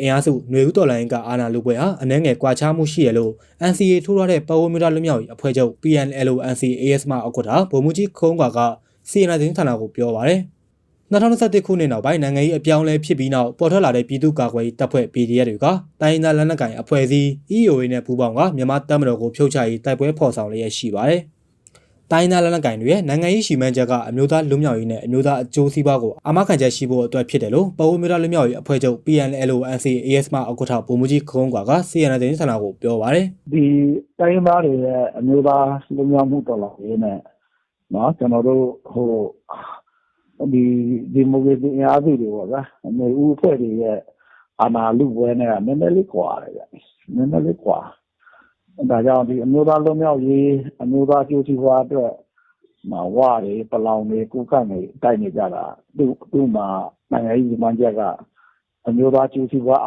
အင်အားစုຫນွေဦးတော်လိုင်းကအာဏာလုပွဲဟာအနှဲငယ်ကွာခြားမှုရှိရလို့ NCA ထိုးထားတဲ့ပဝေမျိုးသားလူမျိုးရေးအဖွဲ့ချုပ် PNLO NCAS မှအကွတ်တာဗိုလ်မှူးကြီးခုံးကွာကစီယနာသတင်းဌာနကိုပြောပါရယ်2021ခုနှစ်နောက်ပိုင်းနိုင်ငံရေးအပြောင်းအလဲဖြစ်ပြီးနောက်ပေါ်ထွက်လာတဲ့ပြည်သူ့ကာကွယ်ရေးတပ်ဖွဲ့ PDF တွေကတိုင်းရင်းသားလက်နက်ကိုင်အဖွဲ့အစည်း EOA နဲ့ပူးပေါင်းကမြန်မာတပ်မတော်ကိုဖြုတ်ချရေးတိုက်ပွဲဖော်ဆောင်လျက်ရှိပါတယ်။ တိုင်းသားလက်နက်ကင်တွေရဲ့နိုင်ငံရေးရှီမန်းချက်ကအမျိုးသားလွတ်မြောက်ရေးနဲ့အမျိုးသားအကျိုးစီးပွားကိုအာမခံချက်ရှိဖို့အတွက်ဖြစ်တယ်လို့ပဝေမျိုးသားလွတ်မြောက်ရေးအဖွဲ့ချုပ် PNLO NCAS မှအကူထောက်ဗိုလ်မှူးကြီးခုံးကွာက CNN တင်ဆက်လာကိုပြောပါတယ်။ဒီတိုင်းသားတွေရဲ့အမျိုးသားလွတ်မြောက်မှုတော်လှန်ရေးနဲ့နော်ကျွန်တော်တို့ဟိုဒီဒီမိုကရေစီအားစုတွေပေါ့ဗျာအမေဦးအဖွဲ့တွေရဲ့အာဏာလုပွဲနဲ့ကနည်းနည်းလေးကွာတယ်ဗျနည်းနည်းလေးကွာ။ ဒါကြောင့် ဒီအမျိုးသားလူမျိုးရေး အမျိုးသားကျိုးစီးပွားအတွက်မဝတွေ ပလောင်တွေကုကတ်တွေ တိုက်နေကြတာ သူ့သူ့မှာ နိုင်ငံရေးမှန်းချက်က အမျိုးသားကျိုးစီးပွား